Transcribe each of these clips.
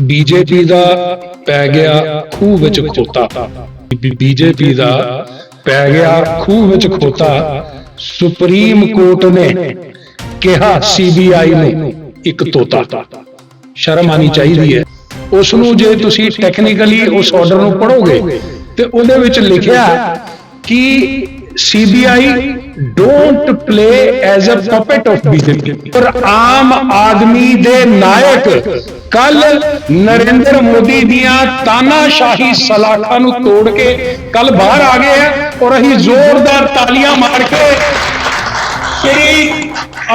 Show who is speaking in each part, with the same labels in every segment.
Speaker 1: BJP ਦਾ ਪੈ ਗਿਆ ਖੂਹ ਵਿੱਚ ਖੋਤਾ। ਬੀਜੇਪੀ ਦਾ ਪੈ ਗਿਆ ਖੂਹ ਵਿੱਚ ਖੋਤਾ। ਸੁਪਰੀਮ ਕੋਰਟ ਨੇ ਕਿਹਾ ਸੀਬੀਆਈ ਨੂੰ ਇੱਕ ਤੋਤਾ। ਸ਼ਰਮ ਆਣੀ ਚਾਹੀਦੀ ਹੈ। ਉਸ ਨੂੰ ਜੇ ਤੁਸੀਂ ਟੈਕਨੀਕਲੀ ਉਸ ਆਰਡਰ ਨੂੰ ਪੜੋਗੇ ਤੇ ਉਹਦੇ ਵਿੱਚ ਲਿਖਿਆ ਕਿ CBI don't play as a puppet of BJP ਪਰ ਆਮ ਆਦਮੀ ਦੇ ਨਾਇਕ ਕੱਲ ਨਰਿੰਦਰ ਮੋਦੀ ਦੀਆਂ ਤਾਨਾਸ਼ਾਹੀ ਸਲਾਖਾਂ ਨੂੰ ਤੋੜ ਕੇ ਕੱਲ ਬਾਹਰ ਆ ਗਏ ਆ ਔਰ ਅਸੀਂ ਜ਼ੋਰਦਾਰ ਤਾਲੀਆਂ ਮਾਰ ਕੇ ਸ਼੍ਰੀ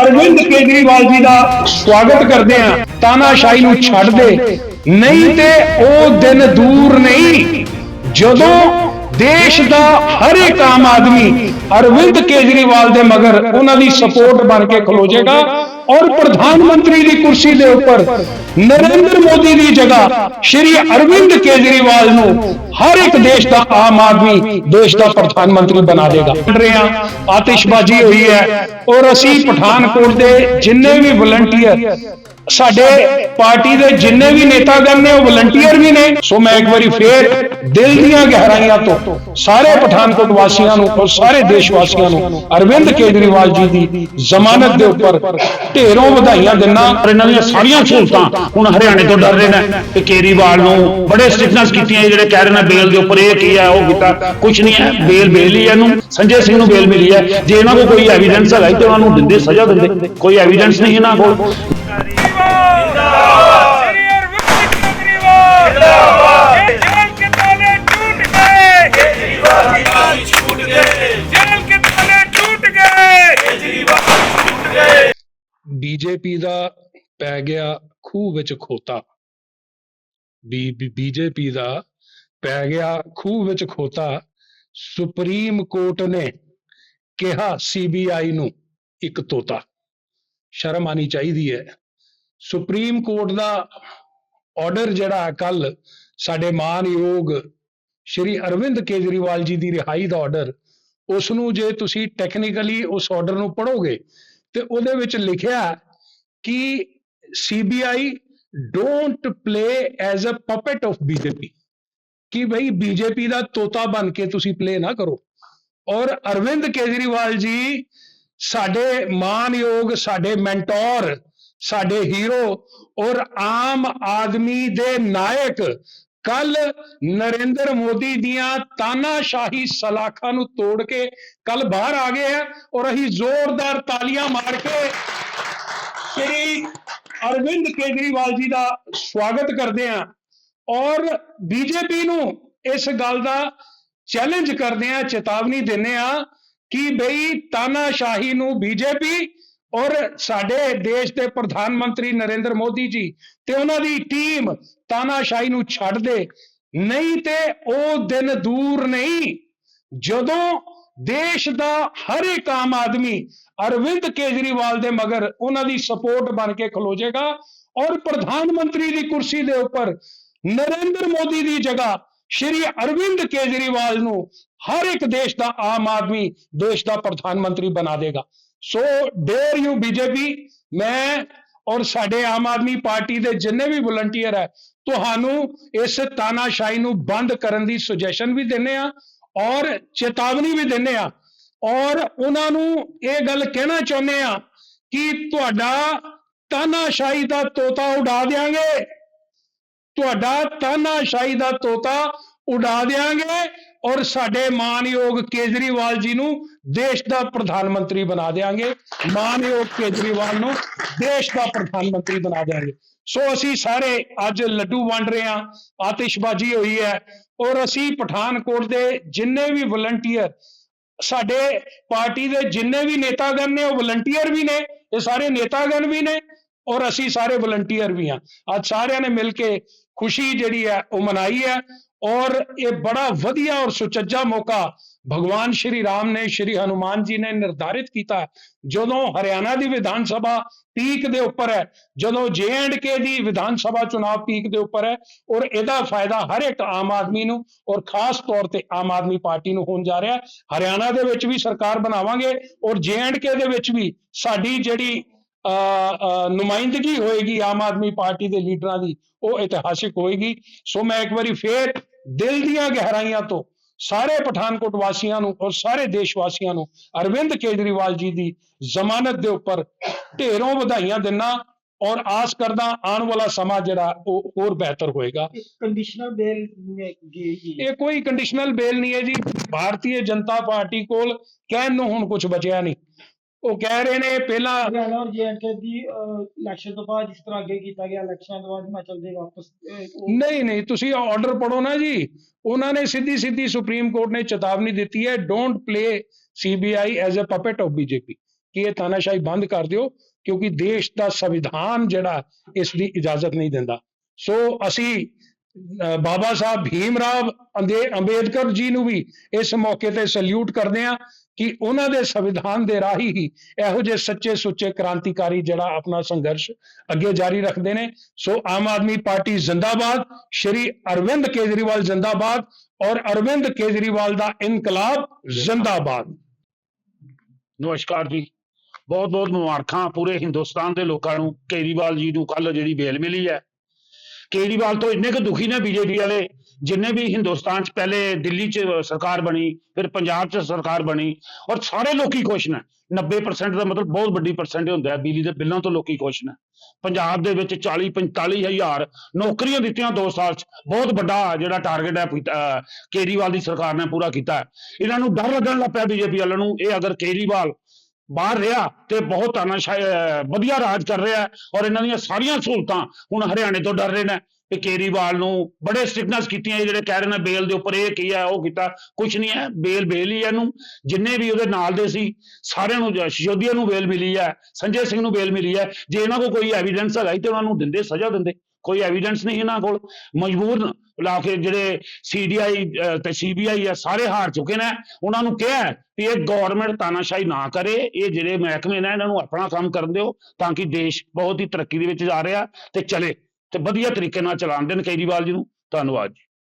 Speaker 1: ਅਰਵਿੰਦ ਕੇਜਰੀਵਾਲ ਜੀ ਦਾ ਸਵਾਗਤ ਕਰਦੇ ਆ ਤਾਨਾਸ਼ਾਹੀ ਨੂੰ ਛੱਡ ਦੇ ਨਹੀਂ ਤੇ ਉਹ ਦਿਨ ਦੂਰ ਨਹੀਂ ਜਦੋਂ ਦੇਸ਼ ਦਾ ਹਰ ਇੱਕ ਆਮ ਆਦਮੀ ਅਰਵਿੰਦ ਕੇਜਰੀਵਾਲ ਦੇ ਮਗਰ ਉਹਨਾਂ ਦੀ ਸਪੋਰਟ ਬਣ ਕੇ ਖਲੋ ਜਾਏਗਾ ਔਰ ਪ੍ਰਧਾਨ ਮੰਤਰੀ ਦੀ ਕੁਰਸੀ ਦੇ ਉੱਪਰ ਨਰਿੰਦਰ ਮੋਦੀ ਦੀ ਜਗ੍ਹਾ ਸ਼੍ਰੀ ਅਰਵਿੰਦ ਕੇਜਰੀਵਾਲ ਨੂੰ ਹਰ ਇੱਕ ਦੇਸ਼ ਦਾ ਆਮ ਆਦਮੀ, ਦੇਸ਼ ਦਾ ਪ੍ਰਧਾਨ ਮੰਤਰੀ ਬਣਾ ਦੇਗਾ। ਰਹੇ ਆਤਿਸ਼ਬਾਜ਼ੀ ਹੋਈ ਹੈ ਔਰ ਅਸੀਂ ਪਠਾਨਕੋਟ ਦੇ ਜਿੰਨੇ ਵੀ ਵਲੰਟੀਅਰ ਸਾਡੇ ਪਾਰਟੀ ਦੇ ਜਿੰਨੇ ਵੀ ਨੇਤਾਗਣ ਨੇ, ਉਹ ਵਲੰਟੀਅਰ ਵੀ ਨੇ। ਸੋ ਮੈਂ ਇੱਕ ਵਾਰੀ ਫੇਰ ਦਿਲ ਦੀਆਂ ਗਹਿਰਾਈਆਂ ਤੋਂ ਸਾਰੇ ਪਠਾਨਕੋਟ ਵਾਸੀਆਂ ਨੂੰ ਔਰ ਸਾਰੇ ਦੇਸ਼ ਵਾਸੀਆਂ ਨੂੰ ਅਰਵਿੰਦ ਕੇਜਰੀਵਾਲ ਜੀ ਦੀ ਜ਼ਮਾਨਤ ਦੇ ਉੱਪਰ ਢੇਰੋਂ ਵਧਾਈਆਂ ਦਿੰਨਾ
Speaker 2: ਪਰ ਇਹਨਾਂ ਦੀਆਂ ਸਾਰੀਆਂ ਸਹੂਲਤਾਂ। ਹੁਣ ਹਰਿਆਣੇ ਤੋਂ ਡਰ ਰਹੇ ਨੇ ਕਿ ਕੇਰੀਵਾਲ ਨੂੰ ਬੜੇ ਸਟ੍ਰਿਕਨੈਸ ਕੀਤੀਆਂ ਜਿਹੜੇ ਕਹਿ ਰਹੇ ਨੇ ਬੇਲ ਦੇ ਉੱਪਰ, ਇਹ ਕੀ ਹੈ ਉਹ ਕੀਤਾ ਕੁਝ ਨਹੀਂ ਹੈ, ਬੇਲ ਬੇਲ ਹੀ ਹੈ ਇਹਨੂੰ, ਸੰਜੇ ਸਿੰਘ ਨੂੰ ਬੇਲ ਮਿਲੀ ਹੈ। ਜੇ ਇਹਨਾਂ ਕੋਲ ਕੋਈ ਐਵੀਡੈਂਸ ਹੈਗਾ ਤੇ ਉਹਨਾਂ ਨੂੰ ਦਿੰਦੇ, ਸਜ਼ਾ ਦਿੰਦੇ, ਕੋਈ ਐਵੀਡੈਂਸ ਨਹੀਂ ਇਹਨਾਂ ਕੋਲ।
Speaker 1: ਬੀਜੇਪੀ ਦਾ ਪੈ ਗਿਆ ਖੂਹ ਵਿੱਚ ਖੋਤਾ। ਬੀ ਬੀਜੇਪੀ ਦਾ ਪੈ ਗਿਆ ਖੂਹ ਵਿੱਚ ਖੋਤਾ। ਸੁਪਰੀਮ ਕੋਰਟ ਨੇ ਕਿਹਾ ਸੀਬੀਆਈ ਨੂੰ ਇੱਕ ਤੋਤਾ। ਸ਼ਰਮ ਆਣੀ ਚਾਹੀਦੀ ਹੈ। ਸੁਪਰੀਮ ਕੋਰਟ ਦਾ ਆਰਡਰ ਜਿਹੜਾ ਕੱਲ ਸਾਡੇ ਮਾਨਯੋਗ ਸ਼੍ਰੀ ਅਰਵਿੰਦ ਕੇਜਰੀਵਾਲ ਜੀ ਦੀ ਰਿਹਾਈ ਦਾ ਆਰਡਰ ਉਸ ਨੂੰ ਜੇ ਤੁਸੀਂ ਟੈਕਨੀਕਲੀ ਉਸ ਆਰਡਰ ਨੂੰ ਪੜੋਗੇ ਤੇ ਉਹਦੇ ਵਿੱਚ ਲਿਖਿਆ ਕਿ CBI don't play as a puppet of BJP ਕਿ ਭਈ ਬੀਜੇਪੀ ਦਾ ਤੋਤਾ ਬਣ ਕੇ ਤੁਸੀਂ ਪਲੇ ਨਾ ਕਰੋ। ਔਰ ਅਰਵਿੰਦ ਕੇਜਰੀਵਾਲ ਜੀ, ਸਾਡੇ ਮਾਨਯੋਗ, ਸਾਡੇ ਮੈਂਟੋਰ ਸਾਡੇ ਹੀਰੋ ਔਰ ਆਮ ਆਦਮੀ ਦੇ ਨਾਇਕ ਕੱਲ ਨਰਿੰਦਰ ਮੋਦੀ ਦੀਆਂ ਤਾਨਾਸ਼ਾਹੀ ਸਲਾਖਾਂ ਨੂੰ ਤੋੜ ਕੇ ਕੱਲ ਬਾਹਰ ਆ ਗਏ ਆ ਔਰ ਅਸੀਂ ਜ਼ੋਰਦਾਰ ਤਾਲੀਆਂ ਮਾਰ ਕੇ ਸ਼੍ਰੀ ਅਰਵਿੰਦ ਕੇਜਰੀਵਾਲ ਜੀ ਦਾ ਸਵਾਗਤ ਕਰਦੇ ਆ ਔਰ ਬੀਜੇਪੀ ਨੂੰ ਇਸ ਗੱਲ ਦਾ ਚੈਲੰਜ ਕਰਦੇ ਆ ਚੇਤਾਵਨੀ ਦਿੰਦੇ ਆ ਕਿ ਬਈ ਤਾਨਾਸ਼ਾਹੀ ਨੂੰ ਬੀਜੇਪੀ ਔਰ ਸਾਡੇ ਦੇਸ਼ ਦੇ ਪ੍ਰਧਾਨ ਮੰਤਰੀ ਨਰਿੰਦਰ ਮੋਦੀ ਜੀ ਤੇ ਉਹਨਾਂ ਦੀ ਟੀਮ ਤਾਨਾਸ਼ਾਹੀ ਨੂੰ ਛੱਡ ਦੇ। ਨਹੀਂ ਤੇ ਉਹ ਦਿਨ ਦੂਰ ਨਹੀਂ, ਜਦੋਂ ਦੇਸ਼ ਦਾ ਹਰ ਇੱਕ ਆਮ ਆਦਮੀ ਅਰਵਿੰਦ ਕੇਜਰੀਵਾਲ ਦੇ ਮਗਰ ਉਹਨਾਂ ਦੀ ਸਪੋਰਟ ਬਣ ਕੇ ਖਲੋ ਜਾਏਗਾ ਔਰ ਪ੍ਰਧਾਨ ਮੰਤਰੀ ਦੀ ਕੁਰਸੀ ਦੇ ਉੱਪਰ ਨਰਿੰਦਰ ਮੋਦੀ ਦੀ ਜਗ੍ਹਾ ਸ਼੍ਰੀ ਅਰਵਿੰਦ ਕੇਜਰੀਵਾਲ ਨੂੰ ਹਰ ਇੱਕ ਦੇਸ਼ ਦਾ ਆਮ ਆਦਮੀ, ਦੇਸ਼ ਦਾ ਪ੍ਰਧਾਨ ਮੰਤਰੀ ਬਣਾ ਦੇਗਾ। ਸੋ ਡੇਅਰ ਯੂ ਬੀਜੇਪੀ ਮੈਂ ਔਰ ਸਾਡੇ ਆਮ ਆਦਮੀ ਪਾਰਟੀ ਦੇ ਜਿੰਨੇ ਵੀ ਵਲੰਟੀਅਰ ਹੈ, ਤੁਹਾਨੂੰ ਇਸ ਤਾਨਾਸ਼ਾਹੀ ਨੂੰ ਬੰਦ ਕਰਨ ਦੀ ਸੁਜੈਸ਼ਨ ਵੀ ਦਿੰਨੇ ਆ ਔਰ ਚੇਤਾਵਨੀ ਵੀ ਦਿੰਨੇ ਆ ਔਰ ਉਹਨਾਂ ਨੂੰ ਇਹ ਗੱਲ ਕਹਿਣਾ ਚਾਹੁੰਦੇ ਆ ਕਿ ਤੁਹਾਡਾ ਤਾਨਾਸ਼ਾਹੀ ਦਾ ਤੋਤਾ ਉਡਾ ਦੇਾਂਗੇ ਤੁਹਾਡਾ ਤਾਨਾਸ਼ਾਹੀ ਦਾ ਤੋਤਾ ਉਡਾ ਦੇਾਂਗੇ ਔਰ ਸਾਡੇ ਮਾਨਯੋਗ ਕੇਜਰੀਵਾਲ ਜੀ ਨੂੰ ਦੇਸ਼ ਦਾ ਪ੍ਰਧਾਨ ਮੰਤਰੀ ਬਣਾ ਦੇਾਂਗੇ ਮਾਨਯੋਗ ਕੇਜਰੀਵਾਲ ਨੂੰ ਦੇਸ਼ ਦਾ ਪ੍ਰਧਾਨ ਮੰਤਰੀ ਬਣਾ ਦੇਾਂਗੇ ਸੋ ਅਸੀਂ ਸਾਰੇ ਅੱਜ ਲੱਡੂ ਵੰਡ ਰਹੇ ਹਾਂ, ਆਤਿਸ਼ਬਾਜ਼ੀ ਹੋਈ ਹੈ ਔਰ ਅਸੀਂ ਪਠਾਨਕੋਟ ਦੇ ਜਿੰਨੇ ਵੀ ਵਲੰਟੀਅਰ ਸਾਡੇ ਪਾਰਟੀ ਦੇ ਜਿੰਨੇ ਵੀ ਨੇਤਾਗਣ ਨੇ, ਉਹ ਵਲੰਟੀਅਰ ਵੀ ਨੇ, ਇਹ ਸਾਰੇ ਨੇਤਾਗਣ ਵੀ ਨੇ ਔਰ ਅਸੀਂ ਸਾਰੇ ਵਲੰਟੀਅਰ ਵੀ ਹਾਂ। ਅੱਜ ਸਾਰਿਆਂ ਨੇ ਮਿਲ ਕੇ ਖੁਸ਼ੀ ਜਿਹੜੀ ਹੈ, ਉਹ ਮਨਾਈ ਹੈ। ਔਰ ਇਹ ਬੜਾ ਵਧੀਆ ਔਰ ਸੁਚੱਜਾ ਮੌਕਾ ਭਗਵਾਨ ਸ਼੍ਰੀ ਰਾਮ ਨੇ, ਸ਼੍ਰੀ ਹਨੂਮਾਨ ਜੀ ਨੇ ਨਿਰਧਾਰਿਤ ਕੀਤਾ ਜਦੋਂ ਹਰਿਆਣਾ ਦੀ ਵਿਧਾਨ ਸਭਾ ਪੀਕ ਦੇ ਉੱਪਰ ਹੈ, ਜਦੋਂ ਕੇ ਦੀ ਵਿਧਾਨ ਸਭਾ ਚੁਣਾਵ ਪੀਕ ਦੇ ਉੱਪਰ ਹੈ, ਔਰ ਇਹਦਾ ਫਾਇਦਾ ਹਰ ਇੱਕ ਆਮ ਆਦਮੀ ਨੂੰ ਔਰ ਖਾਸ ਤੌਰ ਤੇ ਆਮ ਆਦਮੀ ਪਾਰਟੀ ਨੂੰ ਹੋਣ ਜਾ ਰਿਹਾ ਹਰਿਆਣਾ ਦੇ ਵਿੱਚ ਵੀ ਸਰਕਾਰ ਬਣਾਵਾਂਗੇ ਔਰ ਕੇ ਦੇ ਵਿੱਚ ਵੀ ਸਾਡੀ ਜਿਹੜੀ ਨੁਮਾਇੰਦਗੀ ਹੋਏਗੀ ਆਮ ਆਦਮੀ ਪਾਰਟੀ ਦੇ ਲੀਡਰਾਂ ਦੀ ਉਹ ਇਤਿਹਾਸਿਕ ਹੋਏਗੀ। ਸੋ ਮੈਂ ਇੱਕ ਵਾਰੀ ਫੇਰ ਦਿਲ ਦੀਆਂ ਗਹਿਰਾਈਆਂ ਤੋਂ ਸਾਰੇ ਪਠਾਨਕੋਟ ਵਾਸੀਆਂ ਨੂੰ ਔਰ ਸਾਰੇ ਦੇਸ਼ ਵਾਸੀਆਂ ਨੂੰ ਅਰਵਿੰਦ ਕੇਜਰੀਵਾਲ ਜੀ ਦੀ ਜ਼ਮਾਨਤ ਦੇ ਉੱਪਰ ਢੇਰੋਂ ਵਧਾਈਆਂ ਦਿੰਨਾ ਔਰ ਆਸ ਕਰਦਾ ਆਉਣ ਵਾਲਾ ਸਮਾਂ ਜਿਹੜਾ ਉਹ ਹੋਰ ਬਿਹਤਰ ਹੋਏਗਾ।
Speaker 3: ਕੰਡੀਸ਼ਨਲ ਬੇਲ
Speaker 1: ਇਹ ਕੋਈ ਕੰਡੀਸ਼ਨਲ ਬੇਲ ਨਹੀਂ ਹੈ ਜੀ। ਭਾਰਤੀ ਜਨਤਾ ਪਾਰਟੀ ਕੋਲ ਕਹਿਣ ਨੂੰ ਹੁਣ ਕੁਝ ਬਚਿਆ ਨਹੀਂ। ਉਹ ਕਹਿ ਰਹੇ ਨੇ ਪਹਿਲਾਂ
Speaker 3: ਹਰਿਆਣਾ ਔਰ ਜੇਐਂਡਕੇ ਦੀ ਇਲੈਕਸ਼ਨ ਤੋਂ ਬਾਅਦ ਜਿਸ ਤਰ੍ਹਾਂ ਅੱਗੇ ਕੀਤਾ ਗਿਆ ਇਲੈਕਸ਼ਨ ਤੋਂ ਬਾਅਦ ਹਿਮਾਚਲ ਦੇ ਵਾਪਸ
Speaker 1: ਨਹੀਂ ਨਹੀਂ ਤੁਸੀਂ ਆਰਡਰ ਪੜੋ ਨਾ ਜੀ। ਉਹਨਾਂ ਨੇ ਸਿੱਧੀ ਸਿੱਧੀ ਸੁਪਰੀਮ ਕੋਰਟ ਨੇ ਚੇਤਾਵਨੀ ਦਿੱਤੀ ਹੈ don't play CBI as a puppet of BJP ਕਿ ਇਹ ਤਾਨਾਸ਼ਾਹੀ ਬੰਦ ਕਰ ਦਿਓ ਕਿਉਂਕਿ ਦੇਸ਼ ਦਾ ਸੰਵਿਧਾਨ ਜਿਹੜਾ ਇਸ ਦੀ ਇਜਾਜ਼ਤ ਨਹੀਂ ਦਿੰਦਾ। ਸੋ ਅਸੀਂ ਬਾਬਾ ਸਾਹਿਬ ਭੀਮ ਰਾਵ ਅੰਦੇ- ਅੰਬੇਦਕਰ ਜੀ ਨੂੰ ਵੀ ਇਸ ਮੌਕੇ ਤੇ ਸੈਲੂਟ ਕਰਦੇ ਹਾਂ ਕਿ ਉਹਨਾਂ ਦੇ ਸੰਵਿਧਾਨ ਦੇ ਰਾਹੀਂ ਹੀ ਇਹੋ ਜਿਹੇ ਸੱਚੇ ਸੁੱਚੇ ਕ੍ਰਾਂਤੀਕਾਰੀ ਜਿਹੜਾ ਆਪਣਾ ਸੰਘਰਸ਼ ਅੱਗੇ ਜਾਰੀ ਰੱਖਦੇ ਨੇ। ਸੋ ਆਮ ਆਦਮੀ ਪਾਰਟੀ ਜ਼ਿੰਦਾਬਾਦ, ਸ਼੍ਰੀ ਅਰਵਿੰਦ ਕੇਜਰੀਵਾਲ ਜ਼ਿੰਦਾਬਾਦ ਔਰ ਅਰਵਿੰਦ ਕੇਜਰੀਵਾਲ ਦਾ ਇਨਕਲਾਬ ਜ਼ਿੰਦਾਬਾਦ।
Speaker 2: ਨਮਸਕਾਰ ਜੀ। ਬਹੁਤ ਬਹੁਤ ਮੁਬਾਰਕਾਂ ਪੂਰੇ ਹਿੰਦੁਸਤਾਨ ਦੇ ਲੋਕਾਂ ਨੂੰ। ਕੇਜਰੀਵਾਲ ਜੀ ਨੂੰ ਕੱਲ ਜਿਹੜੀ ਬੇਲ ਮਿਲੀ ਹੈ ਕੇਜਰੀਵਾਲ ਤੋਂ ਇੰਨੇ ਕੁ ਦੁਖੀ ਨੇ ਬੀਜੇਪੀ ਵਾਲੇ, ਜਿੰਨੇ ਵੀ ਹਿੰਦੁਸਤਾਨ 'ਚ ਪਹਿਲੇ ਦਿੱਲੀ 'ਚ ਸਰਕਾਰ ਬਣੀ, ਫਿਰ ਪੰਜਾਬ 'ਚ ਸਰਕਾਰ ਬਣੀ, ਔਰ ਸਾਰੇ ਲੋਕੀ ਖੁਸ਼ ਨੇ। 90% ਦਾ ਮਤਲਬ ਬਹੁਤ ਵੱਡੀ ਪਰਸੈਂਟ ਹੁੰਦਾ ਹੈ, ਬਿਜਲੀ ਦੇ ਬਿੱਲਾਂ ਤੋਂ ਲੋਕੀ ਖੁਸ਼ ਨੇ। ਪੰਜਾਬ ਦੇ ਵਿੱਚ 40 45 ਹਜ਼ਾਰ ਨੌਕਰੀਆਂ ਦਿੱਤੀਆਂ 2 ਸਾਲ 'ਚ, ਬਹੁਤ ਵੱਡਾ ਜਿਹੜਾ ਟਾਰਗੇਟ ਹੈ ਕੇਜਰੀਵਾਲ ਦੀ ਸਰਕਾਰ ਨੇ ਪੂਰਾ ਕੀਤਾ ਇਹਨਾਂ ਨੂੰ ਡਰ ਲੱਗਣ ਲੱਗ ਪਿਆ ਬੀਜੇਪੀ ਵਾਲਿਆਂ ਨੂੰ, ਇਹ ਅਗਰ ਕੇਜਰੀਵਾਲ ਬਾਹਰ ਰਿਹਾ ਤੇ ਬਹੁਤ ਤਾਨਾਸ਼ਾਹੀ ਅਹ, ਵਧੀਆ ਰਾਜ ਕਰ ਰਿਹਾ ਔਰ ਇਹਨਾਂ ਦੀਆਂ ਸਾਰੀਆਂ ਸਹੂਲਤਾਂ ਹੁਣ ਹਰਿਆਣੇ ਤੋਂ ਡਰ ਰਹੇ ਨੇ ਕਿ ਕੇਜਰੀਵਾਲ ਨੂੰ ਬੜੇ ਸਟ੍ਰਿਕਨੈਸ ਕੀਤੀਆਂ ਜਿਹੜੇ ਕਹਿ ਰਹੇ ਨੇ ਬੇਲ ਦੇ ਉੱਪਰ ਇਹ ਕੀ ਹੈ, ਉਹ ਕੀਤਾ ਕੁਝ ਨਹੀਂ ਹੈ, ਬੇਲ ਬੇਲ ਹੀ ਹੈ ਇਹਨੂੰ, ਜਿੰਨੇ ਵੀ ਉਹਦੇ ਨਾਲ ਦੇ ਸੀ, ਸਾਰਿਆਂ ਨੂੰ ਜ- ਨੂੰ ਬੇਲ ਮਿਲੀ ਹੈ, ਸੰਜੇ ਸਿੰਘ ਨੂੰ ਬੇਲ ਮਿਲੀ ਹੈ, ਜੇ ਇਹਨਾਂ ਕੋਲ ਕੋਈ ਐਵੀਡੈਂਸ ਹੈਗਾ ਸੀ ਤੇ ਉਹਨਾਂ ਨੂੰ ਦਿੰਦੇ, ਸਜ਼ਾ ਦਿੰਦੇ। ਕੋਈ ਐਵੀਡੈਂਸ ਨਹੀਂ ਇਹਨਾਂ ਕੋਲ। ਮਜਬੂਰ ਲਾ ਕੇ ਜਿਹੜੇ ਸੀਡੀਆਈ ਤੇ ਸੀਬੀਆਈ ਆ, ਸਾਰੇ ਹਾਰ ਚੁੱਕੇ ਨੇ। ਉਹਨਾਂ ਨੂੰ ਕਿਹਾ ਵੀ ਇਹ ਗਵਰਨਮੈਂਟ ਤਾਨਾਸ਼ਾਹੀ ਨਾ ਕਰੇ। ਇਹ ਜਿਹੜੇ ਮਹਿਕਮੇ ਨੇ, ਇਹਨਾਂ ਨੂੰ ਆਪਣਾ ਕੰਮ ਕਰਨ ਦਿਓ ਤਾਂ ਕਿ ਦੇਸ਼ ਬਹੁਤ ਹੀ ਤਰੱਕੀ ਦੇ ਵਿੱਚ ਜਾ ਰਿਹਾ ਤੇ ਚਲੇ ਤੇ ਵਧੀਆ ਤਰੀਕੇ ਨਾਲ ਚਲਾਉਣ ਦੇਣ। ਕੇਜਰੀਵਾਲ ਜੀ ਨੂੰ ਧੰਨਵਾਦ ਜੀ।